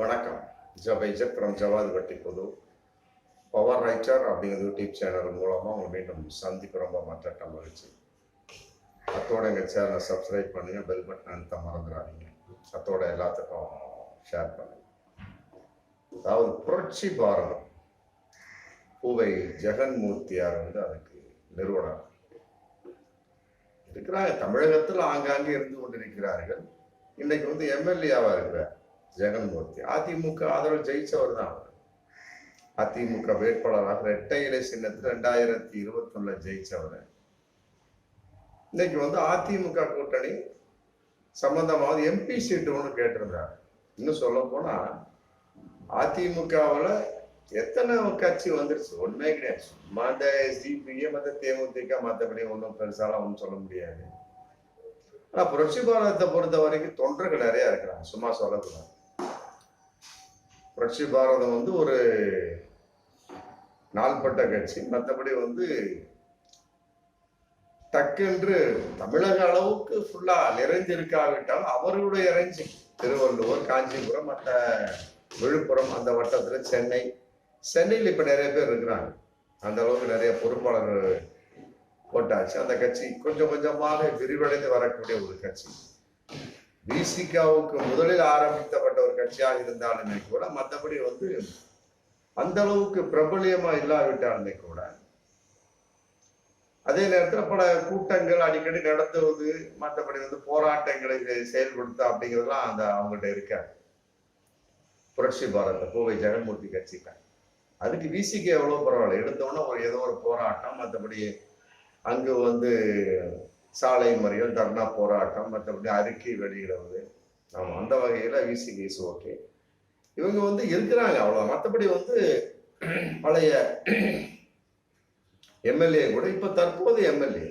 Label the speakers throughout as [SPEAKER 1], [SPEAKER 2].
[SPEAKER 1] வணக்கம். ஜபை ஃப்ரம் ஜவாத் புது பொது பவர் ரைட்டர் அப்படிங்கிற யூடியூப் சேனல் மூலமாக உங்களை மீண்டும் சந்திப்பு ரொம்ப மற்ற மகிழ்ச்சி. அத்தோட எங்கள் சேனலை சப்ஸ்கிரைப் பண்ணுங்கள் பெல் பட்டன் அழுத்த மறந்துடாதீங்க. அத்தோட எல்லாத்துக்கும் ஷேர் பண்ணுங்கள் அதாவது புரட்சி பாரதம். பூவை ஜெகன்மூர்த்தியார் வந்து அதுக்கு நிறுவனர். இருக்கிறாங்க. தமிழகத்தில் ஆங்காங்கே இருந்து கொண்டிருக்கிறார்கள். இன்னைக்கு வந்து எம்எல்ஏவாக இருக்கிறார். ஜெகன்மூர்த்தி அதிமுக ஆதரவு ஜெயிச்சவர் தான் அவர். அதிமுக வேட்பாளராக இரட்டை இலை சின்னத்தில் ரெண்டாயிரத்தி இருபத்தி ஒண்ணுல ஜெயிச்சவர். இன்னைக்கு வந்து அதிமுக கூட்டணி சம்பந்தமாக எம்பி சீட்டு ஒன்று கேட்டிருந்தார். இன்னும் சொல்ல போனா அதிமுகவில் எத்தனை கட்சி வந்துருச்சு? ஒண்ணுமே கிடையாது. சும்மா அந்த எஸ்டிபிஏ மற்ற தேமுதிக மற்றபடி ஒன்றும் பெருசாலாம் ஒன்றும் சொல்ல முடியாது. ஆனா புரட்சி பாரதத்தை பொறுத்த வரைக்கும் தொண்டர்கள் நிறைய இருக்கிறாங்க. சும்மா சொல்லக்கூடாது. புரட்சி பாரதம் வந்து ஒரு நாள்பட்ட கட்சி. மற்றபடி வந்து டக்கென்று தமிழக அளவுக்கு ஃபுல்லா நிறைஞ்சிருக்காவிட்டாலும் அவர்களுடைய இறைஞ்சி. திருவள்ளுவர் காஞ்சிபுரம் மற்ற விழுப்புரம் அந்த வட்டத்தில் சென்னை. சென்னையில் இப்போ நிறைய பேர் இருக்கிறாங்க. அந்த அளவுக்கு நிறைய பொறுப்பாளர்கள் போட்டாச்சு. அந்த கட்சி கொஞ்சம் கொஞ்சமாக விரிவடைந்து வரக்கூடிய ஒரு கட்சி. விசிகாவுக்கு முதலில் ஆரம்பித்தப்பட்ட ஒரு கட்சியாக இருந்தாலுமே கூட மற்றபடி வந்து அந்த அளவுக்கு பிரபலியமா இல்லாவிட்டாலுமே கூட. அதே நேரத்தில் பல கூட்டங்கள் அடிக்கடி நடத்துவது மற்றபடி வந்து போராட்டங்களை செயல்படுத்த அப்படிங்கிறதுலாம் அந்த அவங்ககிட்ட இருக்காது. புரட்சி பாரத கோவை ஜெகன்மூர்த்தி கட்சிக்கார் அதுக்கு விசிக்கு எவ்வளோ பரவாயில்ல. எடுத்தோன்னா ஒரு ஏதோ ஒரு போராட்டம் மற்றபடி அங்கு வந்து சாலை முறைகள் தர்ணா போராட்டம் மற்றபடி அறிக்கை வெளியிடுவது. ஆமாம் அந்த வகையில் விசிக்கு இஸ் ஓகே. இவங்க வந்து இருக்கிறாங்க அவ்வளோ மற்றபடி வந்து பழைய எம்எல்ஏ கூட இப்போ தற்போது எம்எல்ஏ.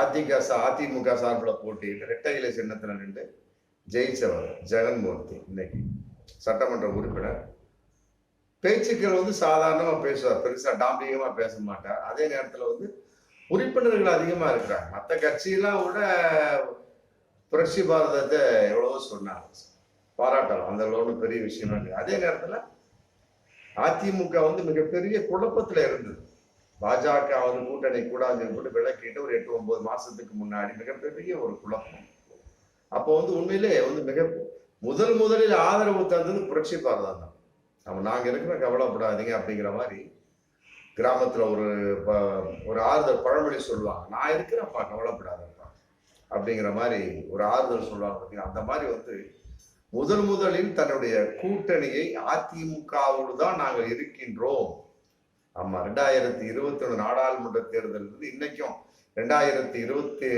[SPEAKER 1] அதிக அதிமுக சார்பில் போட்டியிட்டு ரெட்டையில சின்னத்தில் நின்று ஜெயிச்சவர் ஜெகன்மூர்த்தி இன்னைக்கு. சட்டமன்ற உறுப்பினர். பேச்சுக்கள் வந்து சாதாரணமாக பேசுவார். பெருசாக டாம்பிகமாக பேச மாட்டார். அதே நேரத்தில் வந்து உறுப்பினர்கள் அதிகமா இருக்கிறாங்க. மற்ற கட்சியெல்லாம் விட புரட்சி பாரதத்தை எவ்வளவோ சொன்னாங்க. பாராட்டலாம். அந்த ஒன்றும் பெரிய விஷயமா இல்லை. அதே நேரத்துல அதிமுக வந்து மிகப்பெரிய குழப்பத்துல இருந்தது. பாஜக வந்து கூட்டணி கூடாதுன்னு கூட விளக்கிட்டு ஒரு எட்டு ஒன்பது மாசத்துக்கு முன்னாடி மிகப்பெரிய ஒரு குழப்பம். அப்போ வந்து உண்மையிலே வந்து மிக முதல் முதலில் ஆதரவு தந்தது புரட்சி பாரதம் தான். நம்ம நாங்க இருக்கிற கவலைப்படாதீங்க அப்படிங்கிற மாதிரி கிராமத்துல ஒரு ப- ஒரு ஆறுதல் பழமொழி சொல்லுவாங்க நான் இருக்கிறேன்ப்பா கவலைப்படாதப்பா அப்படிங்கிற மாதிரி ஒரு ஆறுதல் சொல்லுவாங்க பார்த்தீங்கன்னா அந்த மாதிரி வந்து முதல் முதலில் தன்னுடைய கூட்டணியை அதிமுகவோடு தான் நாங்கள் இருக்கின்றோம். ஆமா ரெண்டாயிரத்தி இருபத்தி ஒண்ணு நாடாளுமன்ற தேர்தல் இருந்து இன்னைக்கும் ரெண்டாயிரத்தி இருபத்தி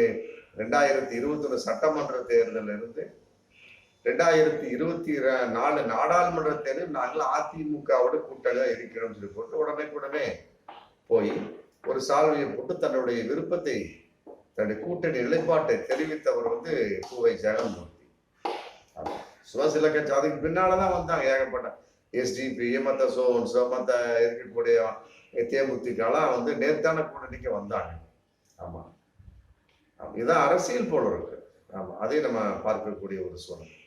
[SPEAKER 1] ரெண்டாயிரத்தி இருபத்தி ஒண்ணு சட்டமன்ற தேர்தல் இருந்து ரெண்டாயிரத்தி இருபத்தி நாலு நாடாளுமன்ற தேர்தல் நாங்கள் அதிமுகவோட கூட்டணியா இருக்கிறோம் சொல்லி போட்டு உடனே உடனே போய் ஒரு சால்வையை போட்டு தன்னுடைய விருப்பத்தை தன்னுடைய கூட்டணி நிலைப்பாட்டை தெரிவித்தவர் வந்து பூவை ஜெகன்மூர்த்தி. ஆமா. சும்மா சில கட்சி அதுக்கு பின்னாலதான் வந்தாங்க ஏகப்பட்ட. எஸ்டிபி மற்ற சோன்ஸோ மற்ற இருக்கக்கூடிய தேமுதிகலாம் வந்து நேர்த்தான கூட்டணிக்கு வந்தாங்க. ஆமா. ஆமா. இதுதான் அரசியல் போல இருக்கு. ஆமா. அதையும் நம்ம பார்க்கக்கூடிய ஒரு சூழ்நிலை.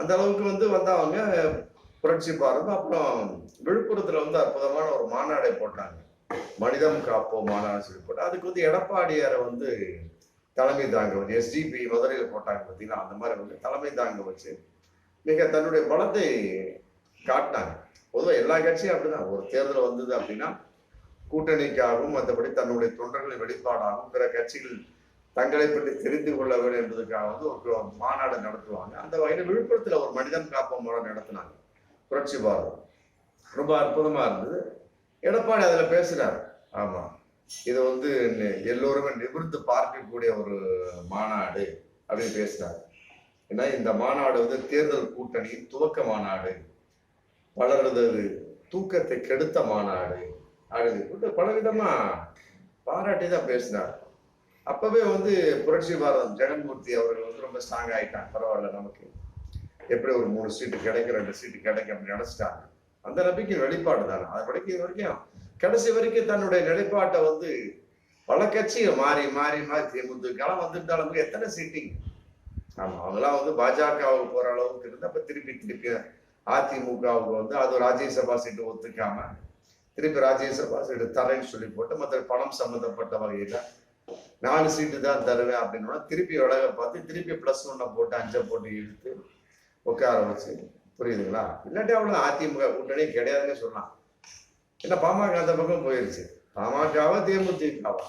[SPEAKER 1] அந்த அளவுக்கு வந்து வந்தவங்க புரட்சி பாரதம் அப்புறம் விழுப்புரத்துல வந்து அற்புதமான ஒரு மாநாடை போட்டாங்க. மனிதம் காப்போம் மாநாடு சொல்லி போட்டு அதுக்கு வந்து எடப்பாடியாரை வந்து தலைமை தாங்க வச்சு எஸ்டிபி முதலில் போட்டாங்க பார்த்தீங்கன்னா அந்த மாதிரி வந்து தலைமை தாங்க வச்சு மிக தன்னுடைய பலத்தை காட்டினாங்க. பொதுவாக எல்லா கட்சியும் அப்படிதான். ஒரு தேர்தல் வந்தது அப்படின்னா கூட்டணிக்காகவும் மற்றபடி தன்னுடைய தொண்டர்களின் வெளிப்பாடாகவும் பிற கட்சிகள் தங்களை பற்றி தெரிந்து கொள்ள வேண்டும் என்பதற்காக வந்து ஒரு மாநாடு நடத்துவாங்க. அந்த வகையில் விழுப்புரத்தில் ஒரு மனிதன் காப்போம் மூலம் நடத்தினாங்க. புரட்சி பாரதம் ரொம்ப அற்புதமா இருந்தது. எடப்பாடி அதில் பேசுகிறார் ஆமாம் இது வந்து எல்லோருமே நிமிர்ந்து பார்க்கக்கூடிய ஒரு மாநாடு அப்படின்னு பேசுறாரு ஏன்னா இந்த மாநாடு வந்து தேர்தல் கூட்டணியின் துவக்க மாநாடு பலரது தூக்கத்தை கெடுத்த மாநாடு அப்படின்னு பலவிதமாக பாராட்டி தான் பேசினார். அப்பவே வந்து புரட்சி பாரதம் ஜெகன்மூர்த்தி அவர்கள் வந்து ரொம்ப ஸ்ட்ராங் ஆயிட்டாங்க. பரவாயில்ல நமக்கு. எப்படி ஒரு மூணு சீட்டு கிடைக்கும் ரெண்டு சீட்டு கிடைக்கும் அப்படின்னு நினைச்சிட்டாங்க. அந்த நம்பிக்கை வெளிப்பாடு தானே. அது வரைக்கும் வரைக்கும் கடைசி வரைக்கும் தன்னுடைய நிலைப்பாட்டை வந்து பல கட்சிகள் மாறி மாறி மாறி தேமுதிகலாம் வந்திருந்தாலும் எத்தனை சீட்டிங் ஆமா அவங்களாம் வந்து பாஜகவுக்கு போற அளவுக்கு இருந்தா அப்ப திருப்பி திருப்பி அதிமுகவுக்கு வந்து அது ராஜ்யசபா சீட்டு ஒத்துக்காம திருப்பி ராஜ்யசபா சீட்டு தரேன்னு சொல்லி போட்டு மற்ற பணம் சம்பந்தப்பட்ட வகையில நாலு சீட்டு தான் தருவேன் அப்படின்னா திருப்பி விலக பார்த்து திருப்பி பிளஸ் ஒன்னை போட்டு அஞ்சை போட்டு இழுத்து உட்கார வச்சு. புரியுதுங்களா? இல்லாட்டி அவ்வளோ அதிமுக கூட்டணி கிடையாதுன்னு சொல்லலாம். ஏன்னா பாமக அந்த பக்கம் போயிருச்சு. பாமகவா தேமுதிகவா?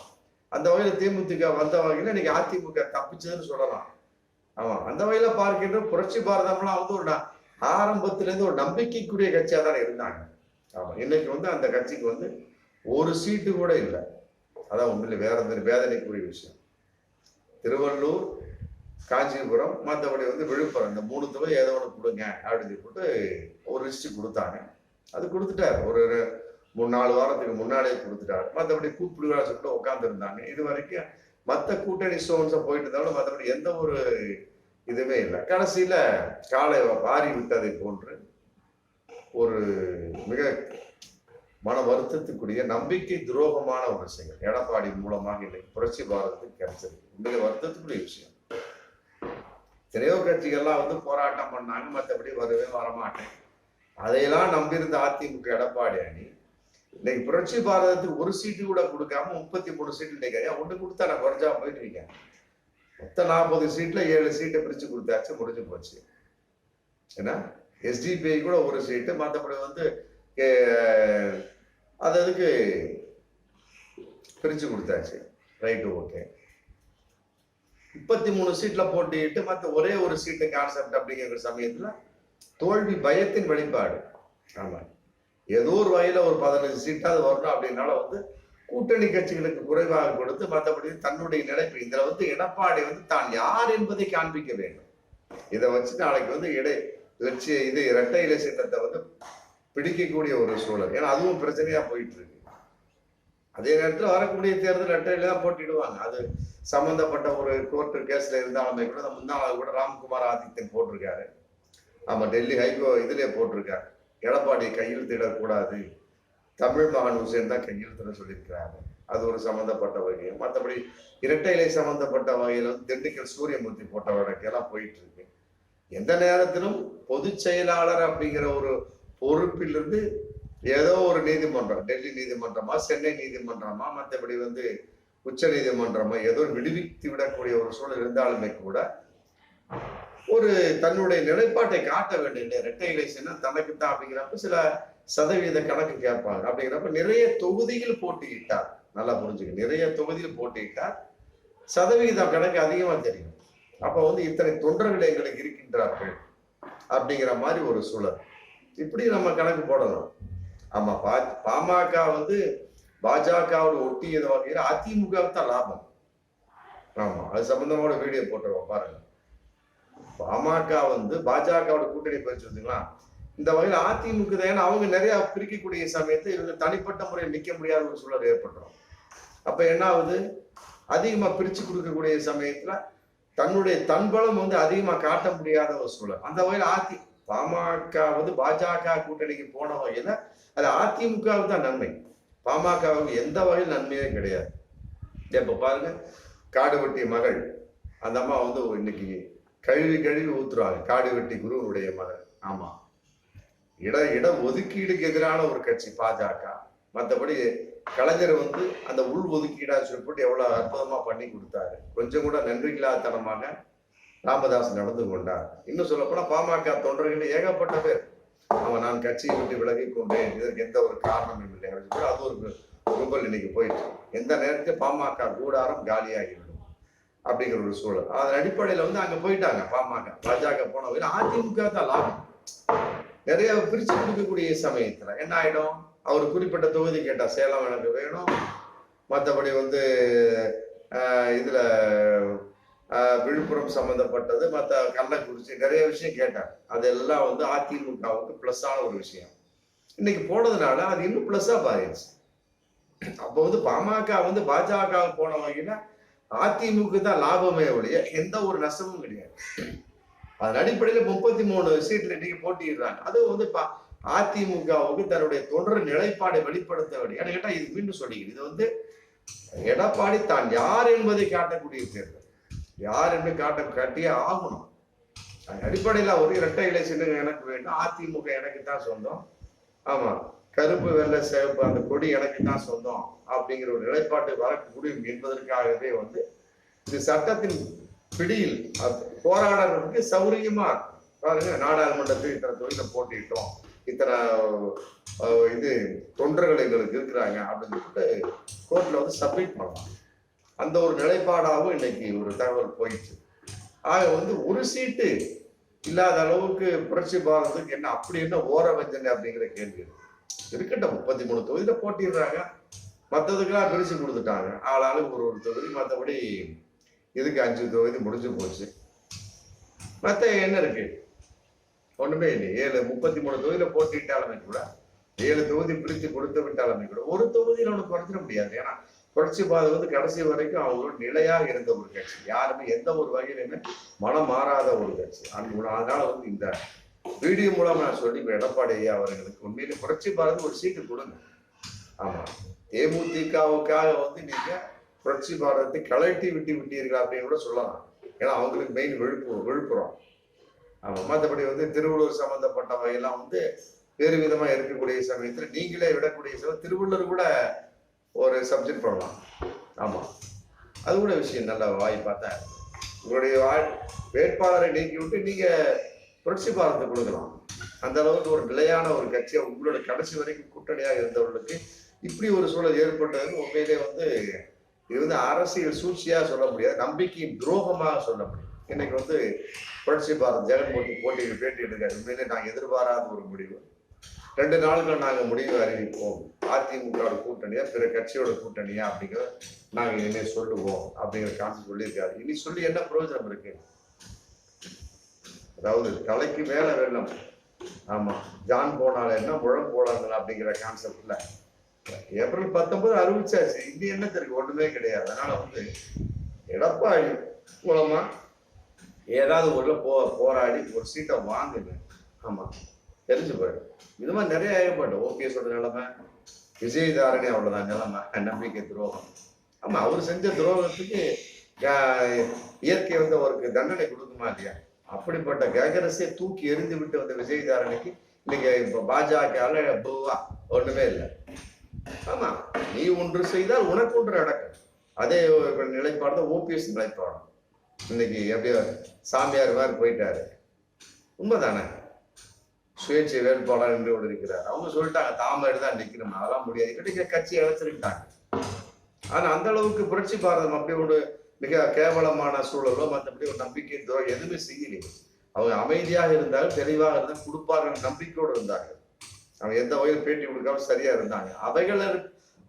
[SPEAKER 1] அந்த வகையில தேமுதிக வந்த வகையில இன்னைக்கு அதிமுக தப்பிச்சதுன்னு சொல்லலாம். ஆமா அந்த வகையில பார்க்கின்ற புரட்சி பாரதம்லாம் வந்து ஒரு ந- ஆரம்பத்துல இருந்து ஒரு நம்பிக்கைக்குரிய கட்சியா தான் இருந்தாங்க. ஆமா இன்னைக்கு வந்து அந்த கட்சிக்கு வந்து ஒரு சீட்டு கூட இல்லை. அதான் உண்மையில் வேற எந்த வேதனைக்குரிய விஷயம். திருவள்ளூர் காஞ்சிபுரம் மற்றபடி வந்து விழுப்புரம் இந்த மூணு தொகை ஏதோ ஒன்று கொடுங்க அப்படின்னு சொல்லிட்டு ஒரு லிஸ்ட்டு கொடுத்தாங்க. அது கொடுத்துட்டார். ஒரு மூணு நாலு வாரத்துக்கு முன்னாடியே கொடுத்துட்டாரு. மற்றபடி கூப்பிடுவா சொல்லிட்டு உட்காந்துருந்தாங்க இது வரைக்கும் மற்ற கூட்டணி ஸ்டோன்ஸை போயிட்டு இருந்தாலும் மற்றபடி எந்த ஒரு இதுவுமே இல்லை. கடைசியில் காலை வாரி விட்டதை போன்று ஒரு மிக மன வருத்தத்துக்குரிய நம்பிக்கை துரோகமான ஒரு செயல் எடப்பாடி மூலமாக இன்னைக்கு புரட்சி பாரதத்துக்கு கிடைச்சது மிக வருத்தத்துக்குரிய விஷயம். எத்தனையோ கட்சிகள்லாம் வந்து போராட்டம் பண்ணாங்க மற்றபடி வரவே வரமாட்டேன். அதையெல்லாம் நம்பியிருந்த அதிமுக எடப்பாடி அணி இன்னைக்கு புரட்சி பாரதத்துக்கு ஒரு சீட்டு கூட கொடுக்காம முப்பத்தி மூணு சீட்டு இன்னைக்கு ஐயா ஒன்று கொடுத்தா நான் குறைஞ்சா போயிட்டு இருக்கேன். மொத்த நாற்பது சீட்ல ஏழு சீட்டை பிரிச்சு கொடுத்தாச்சு முடிஞ்சு போச்சு. ஏன்னா எஸ்டிபிஐ கூட ஒரு சீட்டு மற்றபடி வந்து அது அதுக்கு பிரிச்சு கொடுத்தாச்சு. ரைட்டு ஓகே முப்பத்தி மூணு சீட்ல போட்டிட்டு மற்ற ஒரே ஒரு சீட்டு கான்செப்ட் அப்படிங்கிற சமயத்துல தோல்வி பயத்தின் வெளிப்பாடு. ஆமாம் ஏதோ ஒரு வகையில் ஒரு பதினஞ்சு சீட்டாவது வரணும் அப்படின்னால வந்து கூட்டணி கட்சிகளுக்கு குறைவாக கொடுத்து மற்றபடி தன்னுடைய நிலைப்பு. இதில் வந்து எடப்பாடி வந்து தான் யார் என்பதை காண்பிக்க வேண்டும். இதை வச்சு நாளைக்கு வந்து இடை வச்சு இது இரட்டை இலை சீட்டத்தை வந்து பிடிக்கக்கூடிய ஒரு சூழல். ஏன்னா அதுவும் பிரச்சனையா போயிட்டு இருக்கு அதே நேரத்தில் வரக்கூடிய தேர்தல் இரட்டையில தான் போட்டிடுவாங்க. அது சம்பந்தப்பட்ட ஒரு கோர்ட்டு கேஸ்ல இருந்தாலுமே கூட முன்னாள் கூட ராம்குமார் ஆதித்யன் போட்டிருக்காரு. ஆமா டெல்லி ஹைகோ இதுலயே போட்டிருக்காரு. எடப்பாடி கையெழுத்திடக்கூடாது தமிழ் மகன் ஹுசேன் தான் கையெழுத்திட சொல்லியிருக்கிறாரு. அது ஒரு சம்பந்தப்பட்ட வகையும் மற்றபடி இரட்டை இலை சம்பந்தப்பட்ட வகையில் வந்து திண்டுக்கல் சூரியமூர்த்தி போட்ட வழக்கெல்லாம் போயிட்டு இருக்கு எந்த நேரத்திலும் பொதுச் செயலாளர் அப்படிங்கிற ஒரு பொறுப்பிலிருந்து ஏதோ ஒரு நீதிமன்றம் டெல்லி நீதிமன்றமா சென்னை நீதிமன்றமா மற்றபடி வந்து உச்ச நீதிமன்றமா ஏதோ விடுவித்து விடக்கூடிய ஒரு சூழல் இருந்தாலுமே கூட ஒரு தன்னுடைய நிலைப்பாட்டை காட்ட வேண்டும். ரெட்டை இரட்டை தனக்கு தான் அப்படிங்கிறப்ப சில சதவீத கணக்கு கேட்பாங்க அப்படிங்கிறப்ப நிறைய தொகுதியில் போட்டியிட்டார். நல்லா புரிஞ்சுக்க நிறைய தொகுதியில் போட்டியிட்டார். சதவிகிதம் கணக்கு அதிகமாக தெரியும். அப்போ வந்து இத்தனை தொண்டர்கள் எங்களுக்கு இருக்கின்றார்கள் அப்படிங்கிற மாதிரி ஒரு சூழல். இப்படி நம்ம கணக்கு போடணும். ஆமா பா பாமக வந்து பாஜகவோட ஒட்டியது வகையில் அதிமுகவுக்கு தான் லாபம். ஆமா அது சம்பந்தமான வீடியோ போட்டுருவோம் பாருங்க. பாமக வந்து பாஜகவோட கூட்டணி பயிற்சி வச்சுங்களா இந்த வகையில் அதிமுக தான் ஏன்னா அவங்க நிறைய பிரிக்கக்கூடிய சமயத்தை இவங்க தனிப்பட்ட முறையில் நிற்க முடியாத ஒரு சூழல் ஏற்பட்டுரும். அப்ப என்ன ஆகுது? அதிகமா பிரிச்சு கொடுக்கக்கூடிய சமயத்துல தன்னுடைய தன்பலம் வந்து அதிகமா காட்ட முடியாத ஒரு சூழல். அந்த வகையில் அதி பாமக வந்து பாஜக கூட்டணிக்கு போன வகையில அது அதிமுகவுக்கு தான் நன்மை. பாமகவுக்கு எந்த வகையில் நன்மையே கிடையாது. இப்ப பாருங்க காடு வெட்டி மகள் அந்த அம்மா வந்து இன்னைக்கு கழுவி கழுவி ஊத்துறாங்க. காடு வெட்டி குருவனுடைய மகள் ஆமா. இட இட ஒதுக்கீடுக்கு எதிரான ஒரு கட்சி பாஜக. மற்றபடி கலைஞர் வந்து அந்த உள் ஒதுக்கீடா சொல்லி போட்டு எவ்வளவு அற்புதமா பண்ணி கொடுத்தாரு. கொஞ்சம் கூட நன்றியில்லாதனமாக ராமதாஸ் நடந்து கொண்டார். இன்னும் சொல்லப்போனால் பாமக தொண்டர்கள் ஏகப்பட்ட பேர். அவன் நான் கட்சியை விட்டு விலகி கொண்டேன். இதற்கு எந்த ஒரு காரணமும் இல்லை. அப்படின்னு அது ஒரு கும்பல் இன்னைக்கு போயிட்டு. எந்த நேரத்தில் பாமக கூடாரம் காலியாகிவிடும் அப்படிங்கிற ஒரு சூழல். அதன் அடிப்படையில் வந்து அங்கே போயிட்டாங்க பாமக. பாஜக போன அதிமுக தான் லாபம். நிறைய பிரிச்சு கொடுக்கக்கூடிய சமயத்தில் என்ன ஆயிடும்? அவர் குறிப்பிட்ட தொகுதி கேட்டால் சேலம் எனக்கு வேணும். மற்றபடி வந்து இதில் இதுல விழுப்புரம் சம்பந்தப்பட்டது மற்ற கள்ளக்குறிச்சி நிறைய விஷயம் கேட்டார் அதெல்லாம் வந்து அதிமுகவுக்கு ப்ளஸ்ஸான ஒரு விஷயம். இன்னைக்கு போனதுனால அது இன்னும் ப்ளஸ்ஸாக பாருச்சு அப்போ வந்து பாமக வந்து பாஜக போன அதிமுக தான் லாபமே ஒழிய எந்த ஒரு நஷ்டமும் கிடையாது. அதன் அடிப்படையில் முப்பத்தி மூணு சீட்ல இன்னைக்கு போட்டிடுறாங்க அது வந்து பா- அதிமுகவுக்கு தன்னுடைய தொடர் நிலைப்பாடை வெளிப்படுத்த வேண்டிய கேட்டால் இது மீண்டும் சொல்லிக்கிறேன். இது வந்து எடப்பாடி தான் யார் என்பதை காட்டக்கூடிய தேர்தல். யார் என்று காட்ட காட்டியே ஆகணும். அடிப்படையில் ஒரு இரட்டை இலை சின்னம் எனக்கு வேண்டும் அதிமுக எனக்கு தான் சொந்தம். ஆமா கருப்பு வெள்ளை சிவப்பு அந்த கொடி எனக்கு தான் சொந்தம் அப்படிங்கிற ஒரு நிலைப்பாட்டு வர முடியும் என்பதற்காகவே வந்து இது சட்டத்தின் பிடியில் போராடுறதுக்கு சௌரியமா பாருங்க நாடாளுமன்றத்தில் இத்தனை தொழில போட்டிட்டோம் இத்தனை இது தொண்டர்கள் எங்களுக்கு இருக்கிறாங்க அப்படின்னு சொல்லிட்டு கோர்ட்ல வந்து சப்மிட் பண்ணலாம் அந்த ஒரு நிலைப்பாடாகவும் இன்னைக்கு ஒரு தகவல் போயிடுச்சு. ஆக வந்து ஒரு சீட்டு இல்லாத அளவுக்கு புரட்சி பாரதத்துக்கு என்ன அப்படி என்ன ஓர வஞ்சனை அப்படிங்கிற கேள்வி. இருக்கட்டும் முப்பத்தி மூணு தொகுதியில போட்டிடுறாங்க. மற்றதுக்கெல்லாம் பிரிச்சு கொடுத்துட்டாங்க. ஆளாளுக்கு ஒரு ஒரு தொகுதி மற்றபடி இதுக்கு அஞ்சு தொகுதி முடிஞ்சு போச்சு. மற்ற என்ன இருக்கு? ஒண்ணுமே இல்லை. ஏழு முப்பத்தி மூணு தொகுதியில போட்டிட்டாலுமே கூட ஏழு தொகுதி பிரித்து கொடுத்து விட்டாலுமே கூட ஒரு தொகுதியில ஒன்று குறைச்சிட முடியாது. ஏன்னா புரட்சி பாதை வந்து கடைசி வரைக்கும் அவங்களோட நிலையாக இருந்த ஒரு கட்சி. யாருமே எந்த ஒரு வகையிலுமே மனம் மாறாத ஒரு கட்சி. அதனால வந்து இந்த வீடியோ மூலமா நான் சொல்லி எடப்பாடி ஐயா அவர்களுக்கு உண்மையிலே புரட்சி பாரதி ஒரு சீட்டு கொடுங்க. ஆமா. தேமுதிகவுக்காக வந்து நீங்க புரட்சி பாரதத்தை கலட்டி விட்டு விட்டீர்கள் அப்படின்னு கூட சொல்லலாம். ஏன்னா அவங்களுக்கு மெயின் விழுப்புரம் விழுப்புரம். ஆமா. மற்றபடி வந்து திருவள்ளூர் சம்பந்தப்பட்டவையெல்லாம் வந்து வேறு விதமா இருக்கக்கூடிய சமயத்துல நீங்களே விடக்கூடிய சமயம். திருவள்ளூர் கூட ஒரு சப்ஜெக்ட் பண்ணலாம். ஆமாம் அது கூட விஷயம் நல்ல வாய்ப்பா தான் உங்களுடைய வா- வேட்பாளரை நீக்கி விட்டு நீங்கள் புரட்சி பாரத்தை கொடுக்கலாம். அந்த அளவுக்கு ஒரு நிலையான ஒரு கட்சியை உங்களோட கடைசி வரைக்கும் கூட்டணியாக இருந்தவர்களுக்கு இப்படி ஒரு சூழல் ஏற்பட்டது உண்மையிலே வந்து இது வந்து அரசியல் சூழ்ச்சியாக சொல்ல முடியாது. நம்பிக்கையின் துரோகமாக சொல்ல முடியும். இன்னைக்கு வந்து புரட்சி பாரத் ஜெகன்மூர்த்தி போட்டியில் பேட்டிட்டு இருக்காரு உண்மையிலே நாங்கள் எதிர்பாராத ஒரு முடிவு. ரெண்டு நாள்கள் நாங்க முடிவு அறிவிப்போம். அதிமுகவோட கூட்டணியா பிற கட்சியோட கூட்டணியா அப்படிங்கிற நாங்க இனிமே சொல்லுவோம் அப்படிங்கிற கான்செப்ட் சொல்லியிருக்காரு. இனி சொல்லி என்ன பிரயோஜனம் இருக்கு? அதாவது தலைக்கு மேலே வெள்ளம். ஆமா. ஜான் போனால என்ன முழம் போனாங்க அப்படிங்கிற கான்செப்ட்ல ஏப்ரல் பத்தொன்பது அறிவிச்சாச்சு. இது என்ன தெரியும்? ஒண்ணுமே கிடையாது. அதனால வந்து எடப்பாடி மூலமா ஏதாவது ஒரு போ போராடி ஒரு சீட்டை வாங்குங்க. ஆமா. தெரிஞ்சு போயிடும். இது மாதிரி நிறைய ஓகே ஓபிஎஸோட நிலைமை விஜயதாரணி அவ்வளவுதான். நிலைமை நம்பிக்கை துரோகம். ஆமா அவர் செஞ்ச துரோகத்துக்கு இயற்கை வந்து அவருக்கு தண்டனை கொடுக்குமா இல்லையா? அப்படிப்பட்ட கேகரஸை தூக்கி எறிந்து விட்டு வந்த விஜயதாரணிக்கு இன்னைக்கு இப்ப பாஜக பூவா. ஒண்ணுமே இல்லை. ஆமா நீ ஒன்று செய்தால் உனக்கு ஒன்று நடக்கும். அதே நிலைப்பாடு தான் ஓபிஎஸ் நிலைப்பாடு இன்னைக்கு எப்படியோ சாமியார் மாதிரி போயிட்டாரு. உண்மைதானே? சுயேட்சை வேட்பாளர் என்று இருக்கிறார். அவங்க சொல்லிட்டாங்க தாமரை தான் நிக்கணும்? அதெல்லாம் முடியாது. கிட்ட கட்சி இழைச்சிருக்காங்க. ஆனா அந்த அளவுக்கு புரட்சி பாரதம் அப்படி ஒரு மிக கேவலமான சூழலோ மற்றபடி ஒரு நம்பிக்கை துரோகம் எதுவுமே செய்யலையே அவங்க அமைதியாக இருந்தால் தெளிவாக இருந்தால் கொடுப்பார்கள் நம்பிக்கையோடு இருந்தார்கள். அவங்க எந்த வகையில் பேட்டி கொடுக்காம சரியா இருந்தாங்க. அவைகள்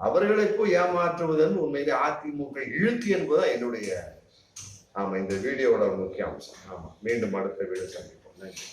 [SPEAKER 1] அவர்களை போய் ஏமாற்றுவதுன்னு உண்மையிலே அதிமுக இழுக்கு என்பதுதான் என்னுடைய ஆமா இந்த வீடியோவோட முக்கிய அம்சம். ஆமா மீண்டும் அடுத்த வீடியோ சந்திப்போம். நன்றி.